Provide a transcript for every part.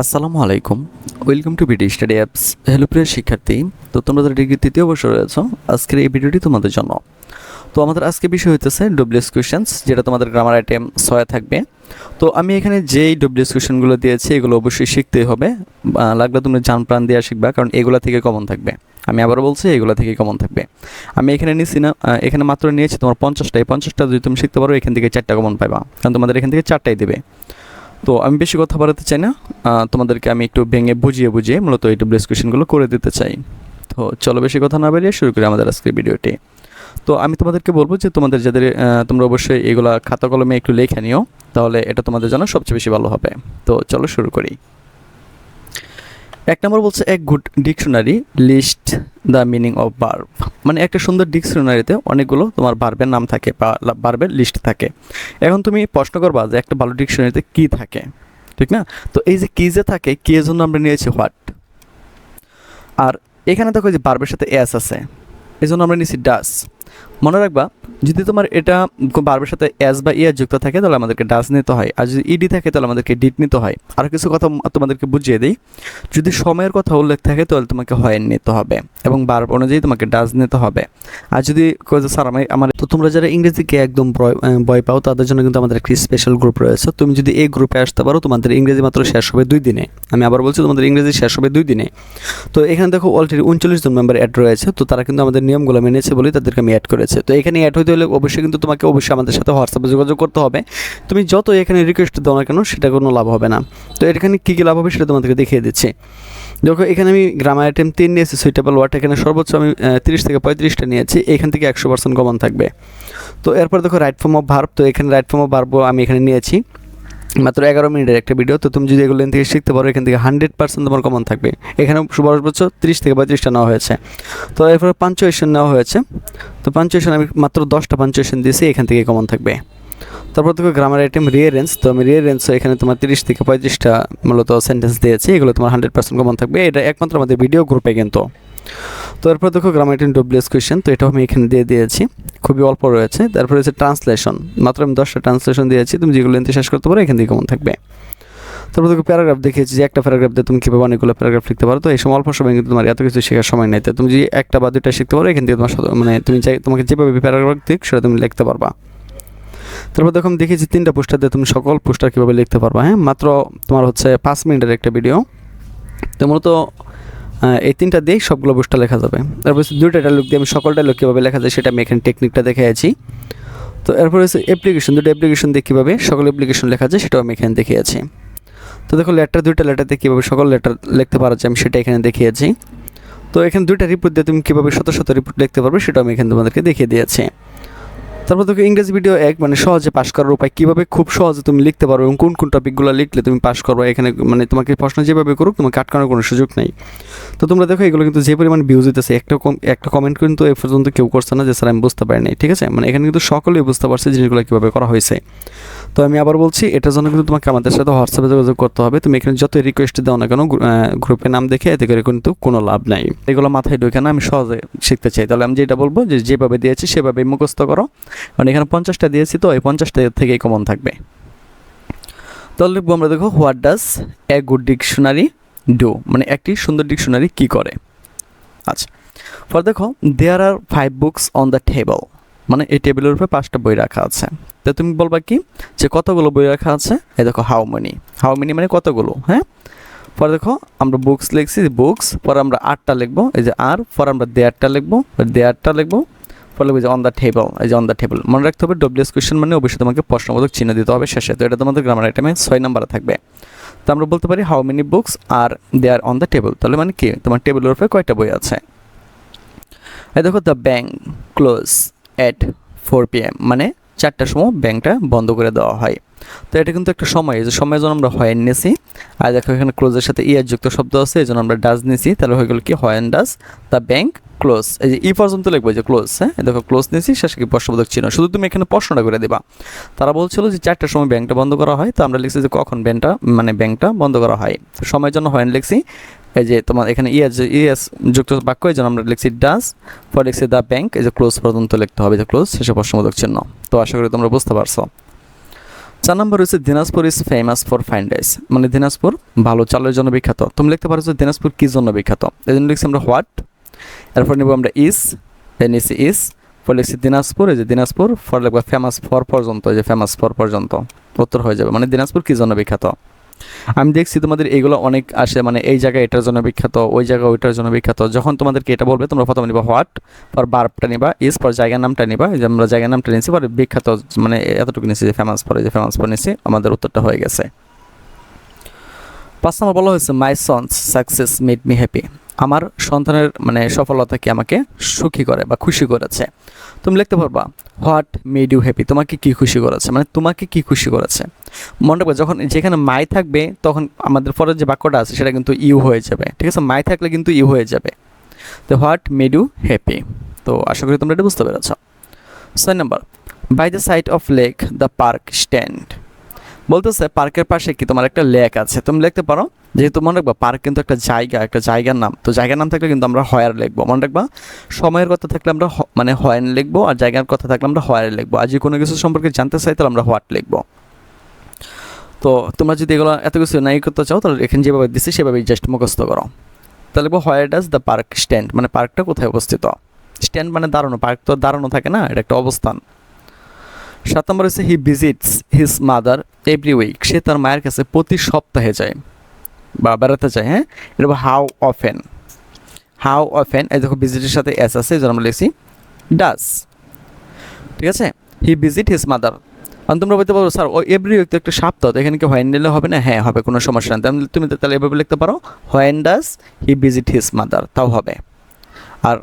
আসসালামু আলাইকুম। Welcome to BD study apps hello প্রিয় শিক্ষার্থী। তো তোমরা যারা ডিগ্রি তৃতীয় বর্ষ রয়েছ, আজকের এই ভিডিওটি তোমাদের জন্য। তো আমাদের আজকে বিষয় হইতেছে ডব্লিউএস কোয়েশনস যেটা তোমাদের গ্রামার আইটেম ছয় থাকবে। তো আমি এখানে যেই ডব্লিউএস কোয়েশনগুলো দিয়েছি, এগুলো অবশ্যই শিখতেই হবে। লাগলে তুমি জান প্রাণ দেওয়া শিখবা, কারণ এগুলা থেকে কমন থাকবে। আমি আবার বলছি, এগুলো থেকে কমন থাকবে। আমি এখানে নিয়েছি না এখানে মাত্র নিয়েছি তোমার পঞ্চাশটা এই পঞ্চাশটা যদি তুমি শিখতে পারো, এখান থেকে চারটা কমন পাইবা। কারণ তোমাদের এখান থেকে চারটাই দেবে। তো আমি বেশি কথা বাড়াতে চাই না। তোমাদেরকে আমি একটু ভেঙে বুঝিয়ে বুঝিয়ে মূলত এই ডব্লিউএস কোয়েশনগুলো করে দিতে চাই। তো চলো বেশি কথা না বেরিয়ে শুরু করি আমাদের আজকের ভিডিওটি তো আমি তোমাদেরকে বলব যে তোমাদের যাদের তোমরা অবশ্যই এগুলা খাতা কলমে একটু লেখে নিও, তাহলে এটা তোমাদের জন্য সবচেয়ে বেশি ভালো হবে। তো চলো শুরু করি। এক নম্বর বলছে, এক good dictionary list the meaning of verb মানে একটা সুন্দর ডিকশনারিতে অনেকগুলো তোমার বার্বের নাম থাকে বা বার্বের লিস্ট থাকে। এখন তুমি প্রশ্ন করবা যে একটা ভালো ডিকশনারিতে কি থাকে, ঠিক না? তো এই যে কি যে থাকে, কি এর জন্য আমরা নিয়েছি হোয়াট? আর এখানে দেখো যে বার্বের সাথে এস আছে এই জন্য আমরা নিয়েছি ডাস। মনে রাখবা, যদি তোমার এটা বারবার সাথে এস বা ইয়ার যুক্ত থাকে, তাহলে আমাদেরকে ডাস নিতে হয়। আর যদি ইডি থাকে, তাহলে আমাদেরকে ডিট নিতে হয়। আর কিছু কথা তোমাদেরকে বুঝিয়ে দিই। যদি সময়ের কথা উল্লেখ থাকে, তাহলে তোমাকে হয় নিতে হবে এবং বার অনুযায়ী তোমাকে ডাস নিতে হবে। আর যদি স্যার আমি আমার তো তোমরা যারা ইংরেজিকে একদম ভয় পাও, তাদের জন্য কিন্তু আমাদের একটি স্পেশাল গ্রুপ রয়েছে। তুমি যদি এই গ্রুপে আসতে পারো, তোমাদের ইংরেজি মাত্র শেষ হবে দুই দিনে। আমি আবার বলছি, তোমাদের ইংরেজি শেষ হবে দুই দিনে। তো এখানে দেখো অলরেডি উনচল্লিশ জন মেম্বার অ্যাড রয়েছে, তো তারা কিন্তু আমাদের নিয়মগুলো মেনেছে বলেই তাদেরকে আমি অ্যাড করেছে। তো এখানে অ্যাড হইতে হলে অবশ্যই কিন্তু তোমাকে অবশ্যই আমাদের সাথে হোয়াটসঅ্যাপে যোগাযোগ করতে হবে। তুমি যত এখানে রিকোয়েস্ট দাও না কেন, সেটা কোনো লাভ হবে না। তো এখানে কী কী লাভ হবে সেটা তোমাদেরকে দেখিয়ে দিচ্ছে। দেখো, এখানে আমি গ্রামার আইটেম তিন নিয়েছি সুইটেবল ওয়ার্ড এখানে সর্বোচ্চ আমি তিরিশ থেকে পঁয়ত্রিশটা নিয়েছি। এখান থেকে একশো পার্সেন্ট কমন থাকবে। তো এরপর দেখো রাইট ফর্ম অফ ভার্ব তো এখানে রাইট ফর্ম অফ ভার্ব আমি এখানে নিয়েছি। মাত্র এগারো মিনিটের একটা ভিডিও তো তুমি যদি এগুলো থেকে শিখতে পারো, এখান থেকে হান্ড্রেড পার্সেন্ট তোমার কমন থাকবে। এখানে সর্বোচ্চ তিরিশ থেকে পঁয়ত্রিশটা নেওয়া হয়েছে। তো এরপরে পাঞ্চুয়েশন নেওয়া হয়েছে। তো পাঞ্চুয়েশন আমি মাত্র দশটা পাঞ্চুয়েশন দিয়েছি, এখান থেকে কমন থাকবে। তারপর দেখো গ্রামার আইটেম রিয়ারেন্স তো আমি রিয়ারেন্স এখানে তোমার তিরিশ থেকে পঁয়ত্রিশটা মূলত সেন্টেন্স দিয়েছি, এগুলো তোমার হান্ড্রেড পার্সেন্ট কমন থাকবে। এটা একমাত্র আমাদের ভিডিও গ্রুপে কিন্তু। তো এরপর দেখো গ্রামার আইটেম ডব্লিউএস কোয়েশ্চেন তো এটাও আমি এখানে দিয়ে দিয়েছি। খুবই অল্প রয়েছে। তারপরে হচ্ছে ট্রান্সলেশন মাত্র আমি দশটা ট্রান্সলেশন দিয়েছি। তুমি যেগুলো এনতে শেষ করতে পারো, এখান থেকে কেমন থাকবে? তারপর দেখো প্যারাগ্রাফ দেখিয়েছি যে একটা প্যারাগ্রাফ দিয়ে তুমি কীভাবে অনেকগুলো প্যারাগ্রাফ লিখতে পারো। তো এই সময় অল্প সময় কিন্তু তোমার এত কিছু শেখার সময় নেই। তুমি যদি একটা বা দুইটা শিখতে পারো, এখান থেকে তোমার মানে তুমি চাই তোমাকে যেভাবে প্যারাগ্রাফ দিক, সেটা তুমি লিখতে পারবা। তারপর দেখো আমি দেখিয়েছি তিনটা পোস্টার দিয়ে তুমি সকল পোস্টার কীভাবে লিখতে পারবা হ্যাঁ? মাত্র তোমার হচ্ছে পাঁচ মিনিটের একটা ভিডিও তো মূলত এই তিনটা দিয়েই সবগুলো পোস্টার লেখা যাবে। তারপর হচ্ছে দুইটা ডায়লগ দিয়ে আমি সকল ডায়লগ কীভাবে লেখা যায় সেটা আমি এখানে টেকনিকটা দেখিয়েছি তো এরপর হচ্ছে অ্যাপ্লিকেশন দুটো অ্যাপ্লিকেশন দিয়ে কীভাবে সকল অ্যাপ্লিকেশন লেখা যায় সেটাও আমি এখানে দেখিয়েছি তো দেখো লেটার দুইটা লেটার দিয়ে কীভাবে সকল লেটার লিখতে পারা যায় আমি সেটা এখানে দেখিয়েছি তো এখানে দুইটা রিপোর্ট দিয়ে তুমি কীভাবে শত শত রিপোর্ট লিখতে পারবে সেটাও আমি এখানে তোমাদেরকে দেখিয়ে দিয়েছি তারপর তোকে ইংরেজি ভিডিও এক মানে সহজে পাস করার উপায় কীভাবে খুব সহজে তুমি লিখতে পারো এবং কোন কোন টপিকগুলো লিখলে তুমি পাস করব, এখানে মানে তোমাকে প্রশ্ন যেভাবে করুক তোমাকে আটকানোর কোনো সুযোগ নেই। তো তোমরা দেখো, এগুলো কিন্তু যে পরিমাণ ভিউজ হইতেছে একটা কম, একটা কমেন্ট কিন্তু এ পর্যন্ত কেউ করছে না যে, স্যার, আমি বুঝতে পারিনি ঠিক আছে? মানে এখানে কিন্তু সকলেই বুঝতে পারছে জিনিসগুলো কীভাবে করা হয়েছে। তো আমি আবার বলছি, এটার জন্য কিন্তু তোমাকে আমাদের সাথে হোয়াটসঅ্যাপে যোগাযোগ করতে হবে। তুমি এখানে যত রিকোয়েস্ট দাও না কেন গ্রুপে নাম দেখে এতে করে কিন্তু কোনো লাভ নাই। এগুলো মাথায় ঢুকে না, আমি সহজে শিখতে চাই। তাহলে আমি যেটা বলব যে, যেভাবে দিয়েছি সেভাবে মুখস্থ করো। কারণ এখানে পঞ্চাশটা দিয়েছি তো, এই পঞ্চাশটা থেকেই কমন থাকবে। তাহলে লিখব আমরা দেখো what does a good dictionary do মানে একটি সুন্দর ডিকশনারি কি করে? আচ্ছা পর দেখো there are five books on the table মানে এই টেবিলের উপরে পাঁচটা বই রাখা আছে। তো তুমি বলবা কি? যে কতগুলো বই রাখা আছে? এই দেখো হাউ মেনি হাউ মেনি মানে কতগুলো? হ্যাঁ? পরে দেখো, আমরা বুকস লিখছি বুকস পরে আমরা আটটা লিখব, এই যে আর, পরে আমরা দেয়ারটা লিখব দেয়ারটা লিখব, পরে লিখব যে অন দ্য টেবল এই যে অন দ্য টেবল মনে রাখতে হবে ডব্লিউএস কোয়েশ্চেন মানে অবশ্যই তোমাকে প্রশ্নবোধক চিহ্ন দিতে হবে শেষে, তো এটা তোমাদের গ্রামার আইটেমে ছয় নাম্বারে থাকবে। তো আমরা বলতে পারি how many books are they are on the table তাহলে মানে কি? তোমার টেবিলের উপরে কয়টা বই আছে? এই দেখো the bank close at four P M মানে চারটার সময় ব্যাংকটা বন্ধ করে দেওয়া হয়। তো এটা কিন্তু একটা সময় যে সময়ের জন্য আমরা হয়েন নিয়েছি আর দেখো এখানে ক্লোজের সাথে ইয়ার যুক্ত শব্দ আছে, এই জন্য আমরা ডাজ নিয়েছি তাহলে হয়ে গেল কি? When does the bank close এই যে ই পর্যন্ত লিখব যে ক্লোজ হ্যাঁ? দেখো ক্লোজ নিয়েছি শেষে কি প্রশ্নবোধক চিহ্ন? শুধু তুমি এখানে প্রশ্নটা করে দেবা। তারা বলছিল যে চারটার সময় ব্যাংকটা বন্ধ করা হয়, তো আমরা লিখছি যে কখন ব্যাংকটা মানে ব্যাংকটা বন্ধ করা হয়। সময়ের জন্য হয়েন লিখছি। এই যে তোমার এখানে ইয়াস ইয়াস যুক্ত বাক্য, এই জন্য আমরা লিখছি ডাস পরে লিখছি দ্য ব্যাংক এই যে ক্লোজ পর্যন্ত লিখতে হবে যে ক্লোজ শেষে প্রশ্নবোধক চিহ্ন। তো আশা করি তোমরা বুঝতে পারছ। চার নম্বর হচ্ছে Dinajpur is famous for fine rice মানে দিনাজপুর ভালো চালের জন্য বিখ্যাত। তুমি লিখতে পারো যে দিনাজপুর কী জন্য বিখ্যাত? এই জন্য লিখছি আমরা হোয়াট এরপর নেব আমরা ইস দেন ইসি পর লিখছি দিনাজপুর, এই যে দিনাজপুর ফর লিখব ফেমাস ফর পর্যন্ত, এই যে ফেমাস ফর পর্যন্ত, উত্তর হয়ে যাবে। মানে দিনাজপুর কী জন্য বিখ্যাত? আমি দেখছি তোমাদের এইগুলো অনেক আসে মানে এই জায়গায় এটার জন্য বিখ্যাত, ওই জায়গা ওইটার জন্য বিখ্যাত। যখন তোমাদেরকে এটা বলবে, তোমরা প্রথমে নিবা হোয়াট, পর বার্বটা নিবা, ইস, পর জায়গার নামটা নিবা যে আমরা জায়গার নামটা নিয়েছি, পরে বিখ্যাত মানে এতটুকু নিয়েছি যে ফেমাস পরে, যে ফেমাস পর নিয়েছি, আমাদের উত্তরটা হয়ে গেছে। পাঁচ নম্বর বলা হয়েছে my sons success made me happy আমার সন্তানের মানে সফলতা কি আমাকে সুখী করে বা খুশি করেছে? তুমি লিখতে পারবা, হোয়াট মেড ইউ হ্যাপি? তোমাকে কি খুশি করেছে? মানে তোমাকে কি খুশি করেছে? মনে রাখবে, যখন যেখানে মাই থাকবে, তখন আমাদের পরের যে বাক্যটা আছে, সেটা কিন্তু ইউ হয়ে যাবে। ঠিক আছে? মাই থাকলে কিন্তু ইউ হয়ে যাবে। তো, হোয়াট মেড ইউ হ্যাপি? তো, আশা করি তোমরা এটা বুঝতে পেরেছ। ছয় নম্বর, by the side of lake the park stand. বলতেছে, পার্কের পাশে কি তোমার একটা লেক আছে? তুমি লিখতে পারো, যেহেতু মনে রাখবা, পার্ক কিন্তু একটা জায়গা, একটা জায়গার নাম। তো জায়গার নাম থাকলে কিন্তু আমরা হয়ার লিখব। মনে রাখবা, সময়ের কথা থাকলে আমরা মানে হয়েন লিখব আর জায়গার কথা থাকলে আমরা হয়ার লিখব। আর যে কোনো কিছু সম্পর্কে জানতে চাই তাহলে আমরা হোয়াট লিখব। তো তোমরা যদি এগুলো এত কিছু নাই করতে চাও, তাহলে এখানে যেভাবে দিচ্ছি সেভাবেই জাস্ট মুখস্থ করো। তাহলে লিখব where does the park stand মানে পার্কটা কোথায় অবস্থিত? স্ট্যান্ড মানে দাঁড়ানো, পার্ক তো দাঁড়ানো থাকে না, এটা একটা অবস্থান। সাত নম্বর হচ্ছে he visits his mother every week সে তার মায়ের কাছে প্রতি সপ্তাহে যায় বা বেড়াতে যায় হ্যাঁ? এটা হাউ অফেন হাউ অফেন এই দেখো ভিজিটের সাথে এস আছে জন্য আমরা লিখছি ডাস ঠিক আছে? হি ভিজিট হিজ মাদার আর তোমরা বলতে পারো, স্যার, ও এভরি উইক তো একটা সপ্তাহ এখানে কি হোয়েন নিলে হবে না? হ্যাঁ হবে, কোনো সমস্যা নেই। তুমি তাহলে এভাবে লিখতে পারো when does he visit his mother তাও হবে। আর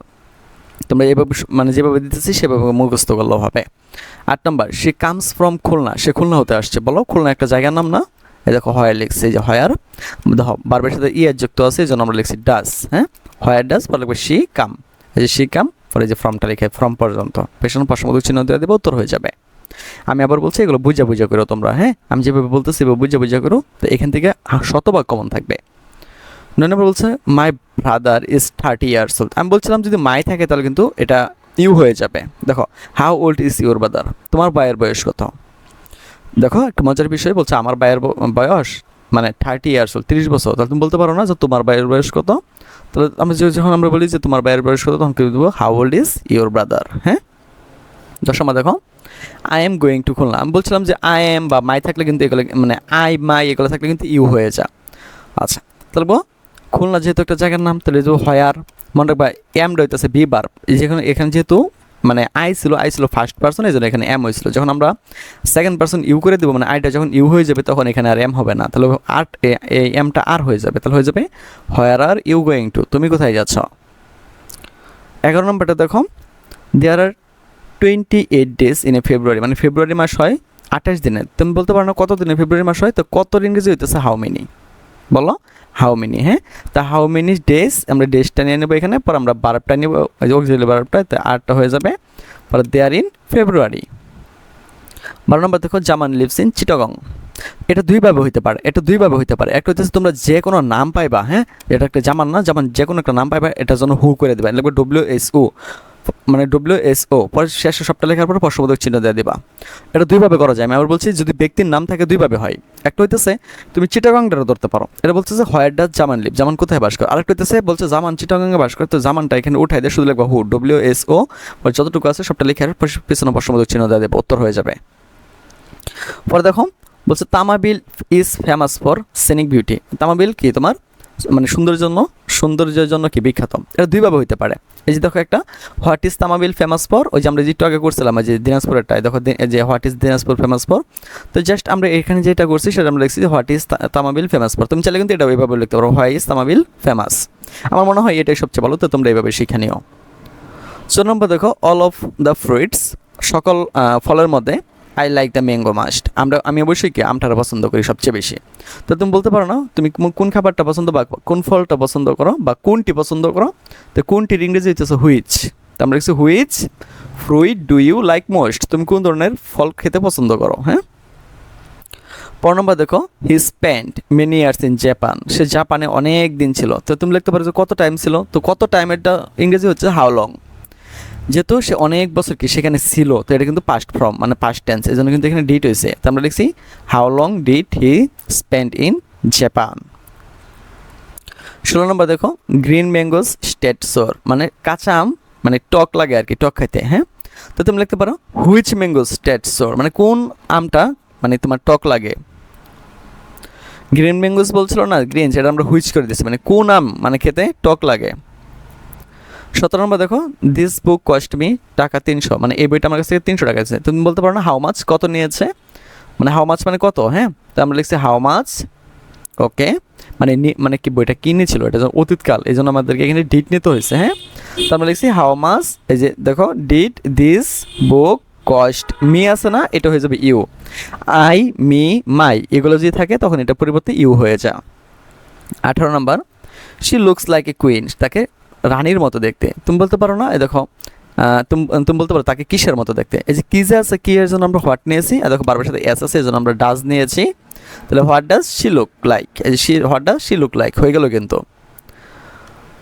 তোমরা এভাবে মানে যেভাবে দিতেছি, সেভাবে মুখস্থ করলেও হবে। আট নম্বর, সে কামস ফ্রম খুলনা। সে খুলনা হতে আসছে, বলো। খুলনা একটা জায়গার নাম না? এই দেখো, হয়ার লিখছে যে হয়ার। দেখো, বারবার সাথে ইয়ার যুক্ত আছে, এই জন্য আমরা লিখছি ডাস হ্যাঁ? হয়ার ডাস পরে লিখবে শি কাম এই যে শি কাম পরে যে ফর্মটা লিখে ফর্ম পর্যন্ত। পেছনে প্রশ্নবোধক চিহ্ন দিয়ে দেবো, উত্তর হয়ে যাবে। আমি আবার বলছি, এগুলো বুঝা বুঝা করো তোমরা হ্যাঁ? আমি যেভাবে বলতেছি বুঝা বুঝা করো। তো এখান থেকে শতভাগ কমন থাকবে। নয় নম্বর বলছে my brother is thirty years old আমি বলছিলাম, যদি মাই থাকে, তাহলে কিন্তু এটা ইউ হয়ে যাবে। দেখো how old is your brother তোমার ভাইয়ের বয়স কত? দেখো, একটা মজার বিষয় বলছে, আমার ভাইয়ের বয়স মানে থার্টি ইয়ার্স ওল্ড তিরিশ বছর। তাহলে তুমি বলতে পারো না যে তোমার ভাইয়ের বয়স কত? তাহলে আমি যখন আমরা বলি যে তোমার ভাইয়ের বয়স কত, তখন কি দেবো how old is your brother হ্যাঁ? দশমা দেখো I am going to Khulna. আমি বলছিলাম যে আই এম বা মাই থাকলে কিন্তু এগুলো মানে আই মাই এগুলো থাকলে কিন্তু ইউ হয়ে যা। আচ্ছা তাহলে খুলনা যেহেতু একটা জায়গার নাম, তাহলে যে হয়ার মনে রাখবা এম রইতেছে বি বার যেখানে এখানে যেহেতু মানে আই ছিল আই ছিল ফার্স্ট পার্সন এই জন্য এখানে এম হয়েছিল যখন আমরা সেকেন্ড পার্সন ইউ করে দেবো মানে আইটা যখন ইউ হয়ে যাবে, তখন এখানে আর এম হবে না। তাহলে আর এই এমটা আর হয়ে যাবে। তাহলে হয়ে যাবে where are you going to তুমি কোথায় যাচ্ছ? এগারো নম্বরটা দেখো। There are twenty eight days in a February মানে ফেব্রুয়ারি মাস হয় আঠাশ দিনে। তুমি বলতে পারো না কত দিনে ফেব্রুয়ারি মাস হয়, তো কত ইংরেজি হইতেছে হাউ মেনি বলো হাউ মেনি হ্যাঁ? তা হাউ মেনি ডেজ আমরা ডেজটা নিয়ে নেব এখানে, পর আমরা বারবটা নেব অক্সিলি বারবটা তো আটটা হয়ে যাবে, পর দেয়ার ইন ফেব্রুয়ারি বারো নম্বর, দেখো জামান লিভস ইন চিটাগং এটা দুইভাবে হইতে পারে, এটা দুইভাবে হইতে পারে। একটা হচ্ছে তোমরা যে কোনো নাম পাইবা হ্যাঁ? এটা একটা জামান না জামান যে কোনো একটা নাম পাইবা এটা জন্য হু করে দেবে ডব্লিউ এস ও মানে ডব্লিউ এস ও পরে শেষে সবটা লেখার পরে প্রশ্নবোধক চিহ্ন দিয়ে দিবা। এটা দুইভাবে করা যায়। আমি আবার বলছি, যদি ব্যক্তির নাম থাকে দুইভাবে হয়। একটা হইতেছে, তুমি চিটাগংটা ধরতে পারো। এটা বলছে যে হোয়ার জামান লিভ জামান কোথায় বাস করে? আরেকটা হইতেছে, বলছে জামান চিটাগঙ্গে বাস করে। তো জামানটা এখানে উঠাই দিয়ে শুধু লিখবা হু ডব্লিউ এস ও যতটুকু আছে সবটা লেখার পিছনে প্রশ্নবোধক চিহ্ন দিয়ে দেবে। উত্তর হয়ে যাবে। পরে দেখো, বলছে Tamabil is famous for scenic beauty Tamabil কি তোমার? মানে সৌন্দর্যের জন্য সৌন্দর্যের জন্য কি বিখ্যাত? এটা দুইভাবে হইতে পারে। এই যে দেখো একটা, what is Tamabil famous for? ওই যে আমরা যেটা আগে করছিলাম যে দিনাজপুরেরটাই দেখো যে what is Dinajpur famous for? তো জাস্ট আমরা এখানে যেটা করছি, সেটা আমরা লিখছি what is Tamabil famous for. তুমি চাইলে কিন্তু এটা ওইভাবে লিখতে পারো, হোয়াই ইজ তামাবিল ফেমাস। আমার মনে হয় এটাই সবচেয়ে ভালো, তো তোমরা এইভাবে শিখে নিও। চোদ্দ নম্বর দেখো অল অফ দ্য ফ্রুইটস সকল ফলের মধ্যে I like the mango most আমরা, আমি অবশ্যই কি আমটারা পছন্দ করি সবচেয়ে বেশি। তো তুমি বলতে পারো না? তুমি কোন- খাবারটা পছন্দ বা কোন ফলটা পছন্দ করো বা কোনটি পছন্দ করো? তো কোনটির ইংরেজি হচ্ছে হুইচ তো আমরা লিখছি which fruit do you like most তুমি কোন ধরনের ফল খেতে পছন্দ করো হ্যাঁ? পর নম্বর দেখো he spend many years in Japan সে জাপানে অনেক দিন ছিল। তো তুমি লিখতে পারো যে কত টাইম ছিল? তো কত টাইমেরটা ইংরেজি হচ্ছে হাউ লং যেহেতু সে অনেক বছর কি সেখানে ছিল, তো এটা কিন্তু পাস্ট ফর্ম মানে পাস্ট টেন্স এই জন্য কিন্তু এখানে ডিট হয়েছে। তো আমরা লিখছি how long did he spend in Japan ষোলো নম্বর দেখো গ্রিন ম্যাঙ্গোস স্টেট সোর মানে কাঁচা আম মানে টক লাগে আর কি, টক খাইতে হ্যাঁ? তো তুমি লিখতে পারো হুইচ ম্যাঙ্গোস স্টেট সোর মানে কোন আমটা মানে তোমার টক লাগে? গ্রিন ম্যাঙ্গোস বলছিল না গ্রিন সেটা আমরা হুইচ করে দিচ্ছি মানে কোন আম মানে খেতে টক লাগে? সতেরো নম্বর দেখো দিস বুক কস্ট মি টাকা তিনশো মানে এই বইটা আমার কাছ থেকে তিনশো টাকা আছে তুমি বলতে পারো না হাউ মাছ কত নিয়েছে? মানে হাউ মাছ মানে কত হ্যাঁ? তো আমরা লিখছি হাউ মাছ ওকে মানে মানে কি বইটা কিনেছিল এটা অতীতকাল, এই জন্য আমাদেরকে এখানে ডিট নিতে হয়েছে হ্যাঁ? তো আমরা লিখছি হাউ মাছ এই যে দেখো did this book cost me আছে না? এটা হয়ে যাবে ইউ আই মি মাই এগুলো যদি থাকে তখন এটা পরিবর্তে ইউ হয়ে যা। আঠারো নম্বর she looks like a queen তাকে রানীর মতো দেখতে। তুমি বলতে পারো না? এই দেখো তুমি বলতে পারো তাকে কিসের মতো দেখতে? এই যে কি যে আছে, কি এর জন্য আমরা হোয়াট নিয়েছি? আর দেখো, বারবার সাথে এস আছে এই জন্য আমরা ডাজ নিয়েছি। তাহলে what does? She look like. এই যে she, what does? She look like. হয়ে গেল কিন্তু।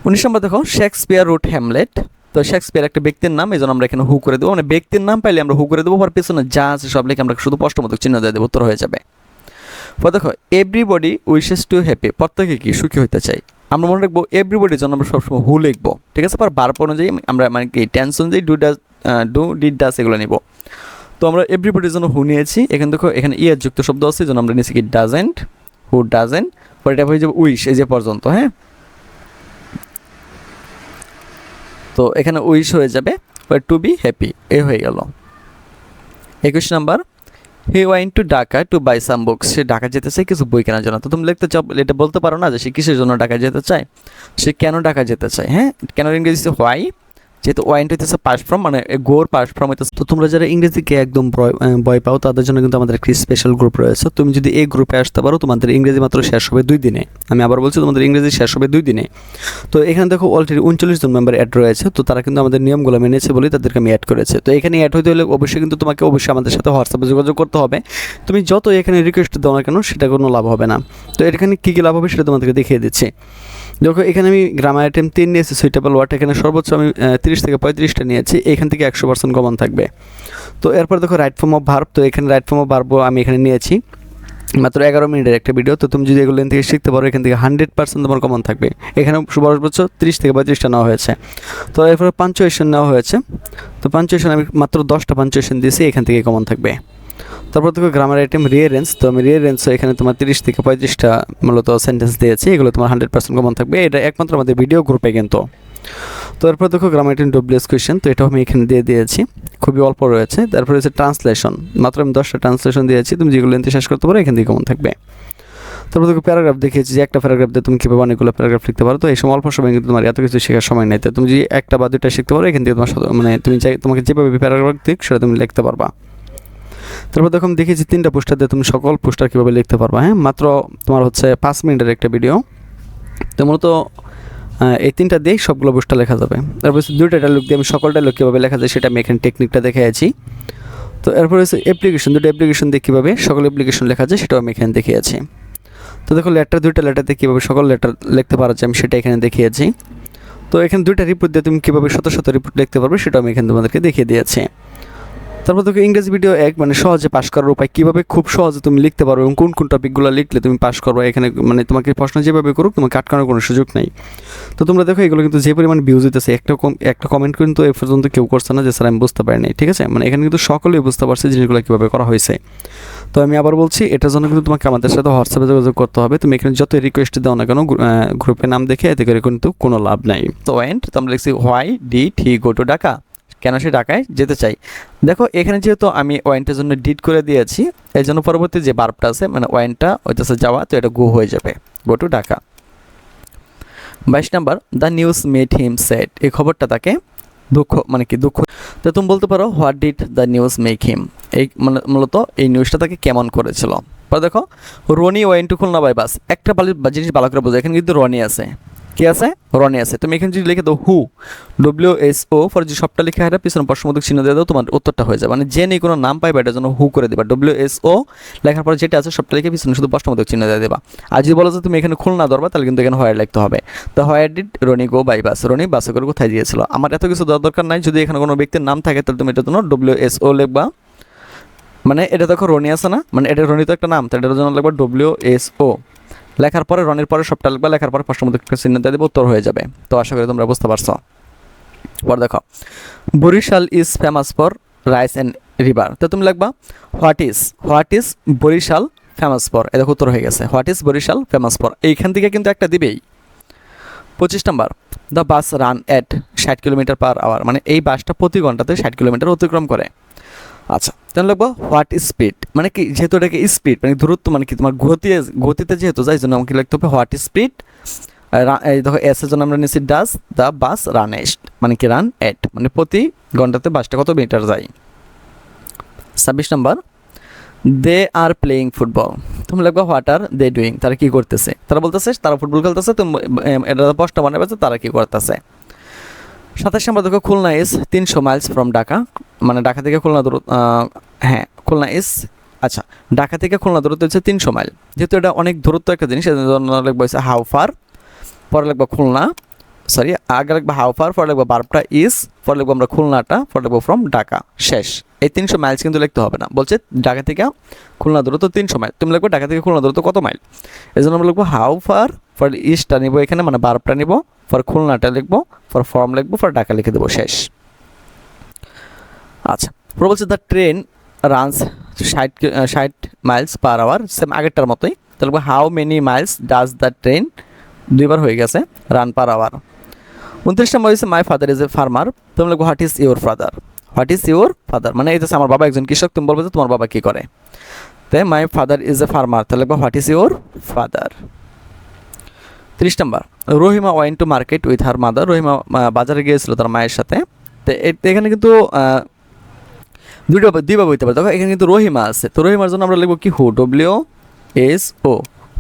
উনিশ নম্বর দেখো, শেক্সপিয়ার রুট হ্যামলেট। তো শেক্সপিয়ার একটা ব্যক্তির নাম, এই জন্য আমরা এখানে হু করে দেবো। মানে ব্যক্তির নাম পাইলে আমরা হু করে দেবো পর পেছনে যা আছে সব লিখে আমরা শুধু স্পষ্টমতো চিহ্ন দিয়ে দেবো, উত্তর হয়ে যাবে। দেখো এভরিবডি উইশেস টু হ্যাপি প্রত্যেকে কি সুখী হতে চাই আমরা মনে রাখব এভরিবডির জন্য আমরা সবসময় হু লিখব, ঠিক আছে? পর বারপ অনুযায়ী আমরা মানে কি টেন্স অনুযায়ী do does do did does এগুলো নিব। তো আমরা এভরিবডির জন্য হু নিয়েছি, এখানে দেখো, এখানে ইয়ার যুক্ত শব্দ আছে, যেন আমরা নিয়েছি কি ডাজেন্ট হু ডাজেন্ট পর এটা হয়ে যাবে উইশ এই যে পর্যন্ত হ্যাঁ? তো এখানে উইশ হয়ে যাবে টু বি হ্যাপি এ হয়ে গেল। একুশ number he went to Dhaka to buy some book সে ঢাকা যেতে চায় কিছু বই কেনার জন্য। তো তুমি লিখতে চাও, এটা বলতে পারো না যে সে কিসের জন্য ঢাকা যেতে চায়? সে কেন ঢাকা যেতে চায় হ্যাঁ? কেন ইংরেজিতে হোয়াই যেহেতু ওয়াইনটা হইতেছে পাস ফ্রম মানে গোর পাস ফ্রম হইতেছে। তো তোমরা যারা ইংরেজিকে একদম ভয় পাও, তাদের জন্য কিন্তু আমাদের একটি স্পেশাল গ্রুপ রয়েছে। তুমি যদি এই গ্রুপে আসতে পারো, তোমাদের ইংরেজি মাত্র শেষ হবে দুই দিনে। আমি আবার বলছি, তোমাদের ইংরেজি শেষ হবে দুই দিনে। তো এখানে দেখো অলরেডি উনচল্লিশ জন মেম্বার অ্যাড রয়েছে, তো তারা কিন্তু আমাদের নিয়মগুলো মেনেছে বলেই তাদেরকে আমি অ্যাড করেছে। তো এখানে অ্যাড হতে হলে অবশ্যই কিন্তু তোমাকে অবশ্যই আমাদের সাথে হোয়াটসঅ্যাপে যোগাযোগ করতে হবে। তুমি যত এখানে রিকোয়েস্ট দাও না কেন, সেটা কোনো লাভ হবে না। তো এখানে কী কী লাভ হবে সেটা তোমাদেরকে দেখিয়ে দিচ্ছি। দেখো, এখানে আমি গ্রামার আইটেম তিন নিয়েছি সুইটেবল ওয়ার্ড এখানে সর্বোচ্চ আমি তিরিশ থেকে পঁয়ত্রিশটা নিয়েছি, এখান থেকে একশো পার্সেন্ট কমন থাকবে। তো এরপর দেখো রাইট ফর্ম অফ ভার্ব তো এখানে রাইট ফর্ম অফ ভার্বও আমি এখানে নিয়েছি। মাত্র এগারো মিনিটের একটা ভিডিও তো তুমি যদি এগুলো থেকে শিখতে পারো, এখান থেকে হান্ড্রেড পার্সেন্ট তোমার কমন থাকবে। এখানে সর্বোচ্চ তিরিশ থেকে পঁয়ত্রিশটা নেওয়া হয়েছে। তো এরপরে পাঞ্চুয়েশন নেওয়া হয়েছে। তো পাঞ্চুয়েশন আমি মাত্র দশটা পাঞ্চুয়েশন দিয়েছি, এখান থেকে কমন থাকবে। তারপর দেখো গ্রামার আইটেম রিয়ারেন্স তো আমি রিয়ারেন্স এখানে তোমার তিরিশ থেকে পঁয়ত্রিশটা মূলত সেন্টেন্স দিয়েছি, এগুলো তোমার হান্ড্রেড পার্সেন্ট কমন থাকবে। এটা একমাত্র আমাদের ভিডিও গ্রুপে কিন্তু। তো এরপর দেখো গ্রামার আইটেম ডব্লিউএস কোয়েশ্চেন তো এটাও আমি এখানে দিয়ে দিয়েছি। খুবই অল্প রয়েছে। তারপর হচ্ছে ট্রান্সলেশন মাত্র আমি দশটা ট্রান্সলেশন দিয়েছি। তুমি যেগুলো এনতে শেষ করতে পারো, এখান থেকে কমন থাকবে। তারপর দেখো প্যারাগ্রাফ দেখিয়েছি যে একটা প্যারাগ্রাফ দিয়ে তুমি কীভাবে অনেকগুলো প্যারাগ্রাফ লিখতে পারো। তো এই সময় অল্প সময় কিন্তু তোমার এত কিছু শেখার সময় নেই। তুমি যদি একটা বা দুইটা শিখতে পারো, এখান থেকে তোমার মানে তুমি চাই তোমাকে যেভাবে প্যারাগ্রাফ দিক, সেটা তুমি লিখতে পারবা। তারপর দেখুন দেখেছি তিনটা পোস্টার দিয়ে তুমি সকল পোস্টার কীভাবে লিখতে পারবা হ্যাঁ? মাত্র তোমার হচ্ছে পাঁচ মিনিটের একটা ভিডিও তো মূলত এই তিনটা দিয়েই সবগুলো পোস্টার লেখা যাবে। তারপর দুইটা ডায়লগ দিয়ে আমি সকল ডায়লগ কীভাবে লেখা যায় সেটা আমি এখানে টেকনিকটা দেখে আছি। তো এরপর হচ্ছে অ্যাপ্লিকেশন দুটো অ্যাপ্লিকেশন দিয়ে কীভাবে সকল অ্যাপ্লিকেশন লেখা যায় সেটাও আমি এখানে দেখিয়েছি তো দেখো লেটার দুইটা লেটারতে কীভাবে সকল লেটার লিখতে পারা যায় আমি সেটা এখানে দেখিয়েছি তো এখানে দুইটা রিপোর্ট দিয়ে তুমি কীভাবে শত শত রিপোর্ট লিখতে পারবে সেটাও আমি এখানে তোমাদেরকে দেখিয়ে দিয়েছি। তারপর দেখো ইংরেজি ভিডিও এক মানে সহজে পাশ করার উপায় কীভাবে খুব সহজে তুমি লিখতে পারো এবং কোন কোন টপিকগুলো লিখলে তুমি পাশ করবে, এখানে মানে তোমাকে প্রশ্ন যেভাবে করুক তোমাকে আটকানোর কোনো সুযোগ নেই। তো তোমরা দেখো, এগুলো কিন্তু যে পরিমাণ ভিউজ হইতেছে একটা কম- একটা কমেন্ট কিন্তু এ পর্যন্ত কেউ করছে না যে, স্যার, আমি বুঝতে পারিনি ঠিক আছে? মানে এখানে কিন্তু সকলেই বুঝতে পারছে জিনিসগুলো কীভাবে করা হয়েছে। তো আমি আবার বলছি, এটার জন্য কিন্তু তোমাকে আমাদের সাথে হোয়াটসঅ্যাপে যোগাযোগ করতে হবে। তুমি এখানে যত রিকোয়েস্ট দাও না কেন গ্রুপের নাম দেখে এতে করে কিন্তু কোনো লাভ নাই। তো এন্ড তো আমরা লিখছি why did he go to Dhaka কেন সে ঢাকায় যেতে চাই? দেখো, এখানে যেহেতু আমি ওয়াইনটার জন্য ডিড করে দিয়েছি এই জন্য পরবর্তী যে বার্বটা আছে মানে ওয়াইনটা ওইটাছে যাওয়া, তো এটা গো হয়ে যাবে। Go to Dhaka. বাইশ number, the news made him sad এই খবরটা তাকে দুঃখ মানে কি দুঃখ, তো তুমি বলতে পারো, what did the news make him? এই মানে মূলত এই নিউজটা তাকে কেমন করেছিল? পরে দেখো, Roni went to Khulna by bus একটা জিনিস ভালো করে বোঝো, এখানে কিন্তু রনি আছে। কি আছে? রনি আছে। তুমি এখানে যদি লিখে দাও who W S O for যে সবটা লিখে হারা পিছনে প্রশ্নবোধক চিহ্ন দিয়ে দাও, তোমার উত্তরটা হয়ে যাবে। মানে যে নেই কোনো নাম পাইবে, এটার জন্য হু করে দিবা। ডব্লিউ এস ও লেখার পর যেটা আছে সবটা লিখে পিছনে শুধু প্রশ্নবোধক চিহ্ন দিয়ে দেবা। আর যদি বলো যে তুমি এখানে খুলনা ধরবা, তাহলে কিন্তু এখানে হোয়ার লিখতে হবে। তো where did Roni go by bus Roni বাসে করে কোথায় গিয়েছিল? আমার এত কিছু দেওয়ার দরকার নাই। যদি এখানে কোনো ব্যক্তির নাম থাকে, তাহলে তুমি এটার জন্য ডব্লিউ এস ও লিখবা। মানে এটা দেখো রনি আছে না? মানে এটা রনি তো একটা নাম তো এটার জন্য লিখবা ডব্লিউ এস ও লেখার পরে, রনির পরে সবটা লিখবা, লেখার পরে প্রশ্নবোধক চিহ্ন দিয়ে দেবে, উত্তর হয়ে যাবে। তো আশা করি তোমরা বুঝতে পারছ। পর দেখো, Barishal is famous for rice and river তো তুমি লিখবা what is what is Barishal famous for এ দেখো উত্তর হয়ে গেছে। What is Barishal famous for এইখান থেকে কিন্তু একটা দিবেই। পঁচিশ নাম্বার দ্য বাস রান অ্যাট ষাট কিলোমিটার পার আওয়ার মানে এই বাসটা প্রতি ঘন্টাতে ষাট কিলোমিটার অতিক্রম করে। আচ্ছা তাহলে লিখব হোয়াট স্পিড মানে কি, যেহেতু এটাকে স্পিড মানে দূরত্ব মানে কি, তোমার গতি, গতিতে যেহেতু যাই, জন্য আমাকে লিখতে হবে হোয়াট স্পিড এই দেখো এস এর জন্য আমরা নিচ্ছি ডাস দ্য বাস রান এস্ট মানে কি রান এট মানে প্রতি ঘন্টাতে বাসটা কত মিটার যায়? ছাব্বিশ নম্বর দে আর প্লেয়িং ফুটবল তুমি লিখব হোয়াট আর দে ডুইং তারা কি করতেছে? তারা বলতেছে, তারা ফুটবল খেলতেছে, তুমি এটা প্রশ্ন বানাবে তারা কি করতেছে? সাতাশ নম্বর দেখো খুলনা ইস তিনশো মাইলস ফ্রম ঢাকা মানে ঢাকা থেকে খুলনা দূর হ্যাঁ খুলনা ইস আচ্ছা ঢাকা থেকে খুলনা দূরত্ব হচ্ছে তিনশো মাইল যেহেতু এটা অনেক দূরত্ব একটা জিনিস লিখব হচ্ছে হাউ ফার পরে লিখব খুলনা সরি আগে লিখব হাউ ফার পরে লিখব বারোটা ইস পরে লিখব আমরা খুলনাটা, পরে লিখব ফ্রম ঢাকা শেষ। এই তিনশো মাইলস কিন্তু লিখতে হবে না। বলছে, ঢাকা থেকে খুলনা দূরত্ব তিনশো মাইল তুমি লিখব ঢাকা থেকে খুলনা দূরত্ব কত মাইল এই জন্য আমরা লিখব হাউ ফার ফর ইস্টটা নিবো এখানে মানে বারবটা নিবো ফর খুলনাটা লিখব ফর ফর্ম লিখব ফর ঢাকা লিখে দেবো, শেষ। আচ্ছা পরে বলছে দ্য ট্রেন রানস ষাট ষাট মাইলস পার আওয়ার সেম আগেরটার মতোই। তাহলে how many miles does the train দুইবার হয়ে গেছে রান পার আওয়ার উনত্রিশ নম্বর হয়েছে my father is a farmer তুমি লিখব what is your father what is your father মানে এই আমার বাবা একজন কৃষক, তুমি বলব যে তোমার বাবা কী করে? তাই my father is a farmer তাহলে লিখব হোয়াট ইজ ইউর ফাদার ত্রিশ নম্বর। Rahima went to market with her mother Rahima বাজারে গিয়েছিল তার মায়ের সাথে। তো এখানে কিন্তু দুইটা দুইভাবে হইতে পারে। দেখো, এখানে কিন্তু রহিমা আছে। তো রহিমার জন্য আমরা লিখব কি? হু ডব্লিউ এস ও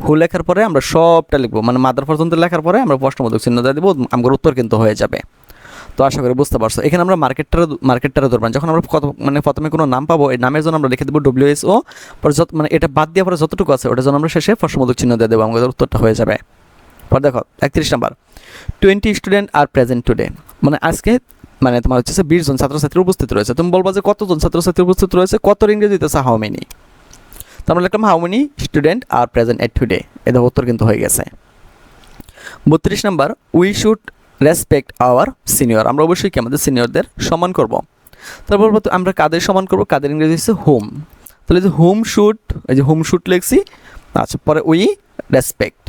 হু লেখার পরে আমরা সবটা লিখব। মানে মাদার পর্যন্ত লেখার পরে আমরা প্রশ্নবোধক চিহ্ন দিয়ে দেবো। আমার উত্তর কিন্তু হয়ে যাবে। তো আশা করি বুঝতে পারছ। এখানে আমরা মার্কেটটা মার্কেটটারে ধরবেন যখন আমরা কত মানে প্রথমে কোনো নাম পাবো, এই নামের জন্য আমরা লিখে দেবো ডব্লিউ এস ও পরে যত মানে এটা বাদ দেওয়ার পরে যতটুকু আছে, ওটার জন্য আমরা শেষে প্রশ্নবোধক চিহ্ন দিয়ে দেবো। আমাদের উত্তরটা হয়ে যাবে। পর দেখো, একত্রিশ number. Twenty student are present today মানে আজকে মানে তোমার হচ্ছে বিশ জন ছাত্রছাত্রী উপস্থিত রয়েছে। তুমি বলবা যে কতজন ছাত্রছাত্রী উপস্থিত রয়েছে? কত ইংরেজিতে হাউ মেনি তো আমরা লিখলাম how many student are present at today এদের উত্তর কিন্তু হয়ে গেছে। বত্রিশ number we should respect our senior আমরা অবশ্যই কি আমাদের সিনিয়রদের সম্মান করব। তারপর আমরা কাদের সম্মান করব? কাদের ইংরেজি হচ্ছে হোম তাহলে যে হোম শুট এই যে হোম শুট লিখছি আচ্ছা পরে উই রেসপেক্ট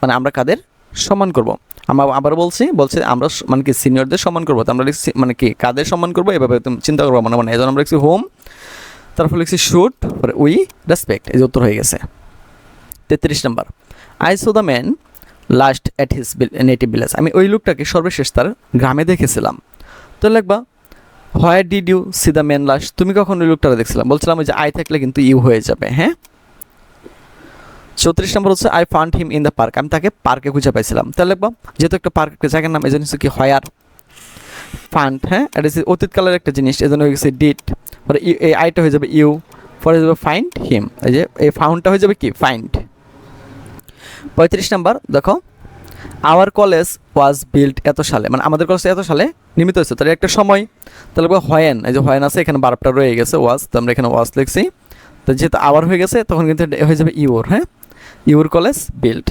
মানে আমরা কাদের সম্মান করব। আমরা আবার বলছি, বলছে আমরা মানে কি সিনিয়রদের সম্মান করব। আমরা লিখছি মানে কি কাদের সম্মান করব? এভাবে তুমি চিন্তা করব মানে মনে। এই আমরা লিখছি হোম তারপর লিখছি শুট পরে উই রেসপেক্ট এই যে উত্তর হয়ে গেছে। তেত্রিশ নম্বর। I saw the man last at his native village আমি ওই লোকটাকে সর্বশেষ তার গ্রামে দেখেছিলাম। তো লিখবা where did you see the man last তুমি কখন ওই লোকটা দেখছিলাম? বলছিলাম যে আই থাকলে কিন্তু ইউ হয়ে যাবে। হ্যাঁ? চৌত্রিশ নম্বর হচ্ছে I found him in the park আমি তাকে পার্কে খুঁজে পাইছিলাম। তাহলে লিখব, যেহেতু একটা পার্ক জায়গার নাম এই জন্য কি হয়ার ফান্ড হ্যাঁ? এটা হচ্ছে অতীতকালের একটা জিনিস এই জন্য হয়ে গেছে ডিট পরে এই আইটা হয়ে যাবে ইউ পরে যাবে ফাইন্ড হিম এই যে, এই ফাউন্ডটা হয়ে যাবে কি? ফাইন্ড পঁয়ত্রিশ নাম্বার, দেখো আওয়ার কলেজ ওয়াজ বিল্ড এত সালে মানে আমাদের কলেজ এত সালে নির্মিত হয়েছে। তাহলে একটা সময়, তাহলে হয়েন এই যে হয়েন আছে, এখানে বারোটা রয়ে গেছে ওয়াজ তো আমরা এখানে ওয়াজ লিখছি। তো যেহেতু আওয়ার হয়ে গেছে, তখন কিন্তু হয়ে যাবে ইউর হ্যাঁ? ইউর কলেজ বিল্ড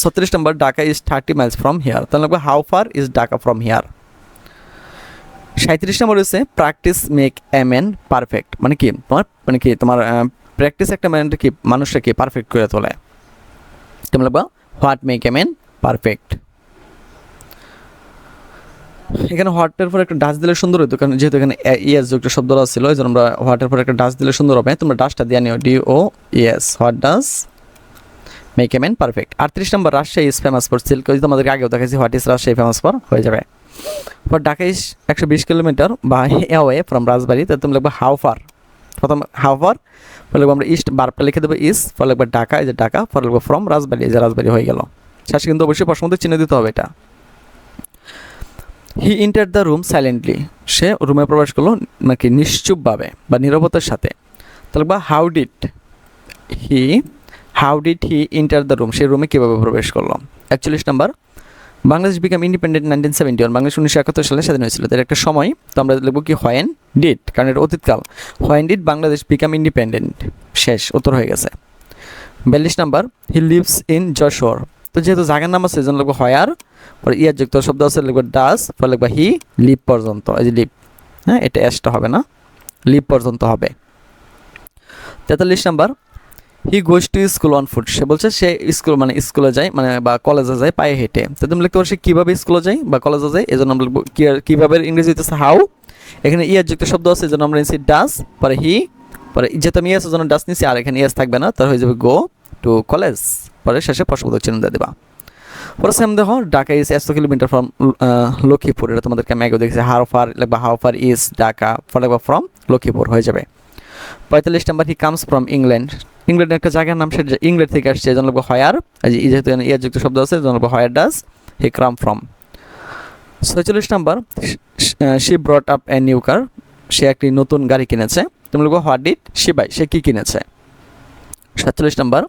ছত্রিশ নম্বর, Dhaka is thirty miles from here তাহলে how far is Dhaka from here সাঁত্রিশ নম্বর হচ্ছে practice make a man perfect মানে কি? তোমার মানে কি, তোমার প্র্যাকটিস একটা ম্যানটা কি, মানুষটাকে পারফেক্ট করে তোলে। তুমি লাগবা what make a man perfect এখানে হোয়াটের একটা ডাস দিলে সুন্দর কারণ যেহেতু এখানে ইয়েস শব্দ জন্য আমরা হোয়াটের একটা ডাস দিলে সুন্দর হবে। তোমরা ডাসটা দিয়ে নিও D O yes what does make a man perfect number, Rajshahi famous for silk তোমাদেরকে আগেও দেখাচ্ছি what is Rajshahi famous for হয়ে যাবে। ফর ঢাকা একশো বিশ কিলোমিটার বা অ্যাওয়ে ফ্রম রাজবাড়ি তো তুমি লিখবে হাউ ফার প্রথম হাউ ফার ফলে আমরা ইস্ট বারটা লিখে দেবো ইস ফলে লিখব ঢাকা, এই যে ঢাকা, ফলে লিখব ফ্রম রাজবাড়ি, এই যে রাজবাড়ি হয়ে গেল। শেষে কিন্তু অবশ্যই প্রশ্ন মধ্যে চিহ্ন দিতে হবে এটা। He enter the room silently সে রুমে প্রবেশ করল নাকি নিশ্চুপভাবে বা নিরবতার সাথে। তাহলে বা how did he how did he enter the room সে রুমে কীভাবে প্রবেশ করল? একচল্লিশ number. Bangladesh became independent nineteen seventy one Bangladesh উনিশশো একাত্তর সালে স্বাধীন হয়েছিল। তার একটা সময়, তো আমরা লিখব কি হোয়েন ডিড কারণ এটা অতীতকাল। When did Bangladesh become independent শেষ, উত্তর হয়ে গেছে। বিয়াল্লিশ নাম্বার হি লিভস ইন জশোর তো যেহেতু জায়গার নাম আছে সেজন্য লিখব হয়ার পরে ইয়ার যুক্ত শব্দ আছে, লিখব ডাস পরে লিখব হি লিভ পর্যন্ত। এই যে লিভ হ্যাঁ এটা এসটা হবে না। লিভ পর্যন্ত হবে। তেতাল্লিশ number he goes to school on foot সে বলছে সে স্কুল মানে স্কুলে যায় মানে বা কলেজে যায় পায়ে হেঁটে। তো তুমি লিখতে পারো সে কীভাবে স্কুলে যায় বা কলেজে যায় জন্য আমরা লিখব কীভাবে ইংরেজি হইতেছে হাউ এখানে ইয়ার যুক্ত শব্দ আছে এই জন্য আমরা নিচ্ছি ডাস পরে হি পরে যেহেতু আমি ইয়াসের জন্য ডাস নিচ্ছি আর এখানে ইয়াস থাকবে না, তার হয়ে যাবে গো টু কলেজ পরে শেষে প্রশ্নবোধক চিহ্ন দিয়ে দেবা। পরে সেম দেখো, ঢাকা ইজ একশো কিলোমিটার ফ্রম লক্ষ্মীপুর। এটা তোমাদেরকে আমি আগে দেখেছি হাউ ফার বা how far is Dhaka for লাগবা from Lakshmipur হয়ে যাবে। পঁয়তাল্লিশ number he comes from England ইংল্যান্ডের একটা জায়গার নাম সেটা ইংল্যান্ড থেকে আসছে লিখব হয়ার। যেহেতু ইয়ার যুক্ত শব্দ আছে লিখব where does he come from. ছয়চল্লিশ number, she brought up a new car. সে একটি নতুন গাড়ি কিনেছে। তুমি লিখব হোয়াট ডিট সে বাই সে কী কিনেছে? সাতচল্লিশ number,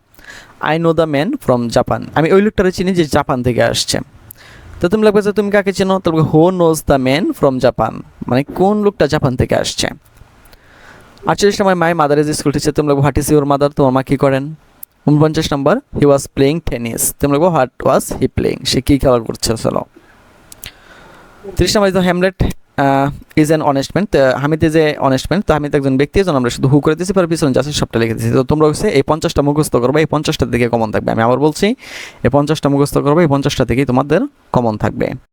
I know the man from Japan. আমি ওই লোকটারে চিনি যে জাপান থেকে আসছে। তো তুমি লাগবে যে তুমি কাকে চেনো? তাহলে who knows the man from Japan. মানে কোন লোকটা জাপান থেকে আসছে? আটচল্লিশ নম্বর my mother is school teacher তুমি লাগবো হোয়াট ইজ ইউর মাদার তোমার মা কী করেন? উনপঞ্চাশ নম্বর হি ওয়াজ প্লেয়িং টেনিস তুমি লাগবো হোয়াট ওয়াজ হি প্লেয়িং সে কী খেলা করছে, চলো। তিরিশ নম্বর তো Hamlet is an honest man তো Hamid is a honest man তো হামিদ একজন ব্যক্তি এজন আমরা শুধু হু করে দিয়েছি, পরে পিছনে যাচ্ছে সবটা লিখে দিয়েছি। তো তোমরা হচ্ছে এই পঞ্চাশটা মুখস্থ করবে, এই পঞ্চাশটার দিকে কমন থাকবে। আমি আবার বলছি, এই পঞ্চাশটা মুখস্থ করবে, এই পঞ্চাশটা থেকেই তোমাদের কমন থাকবে।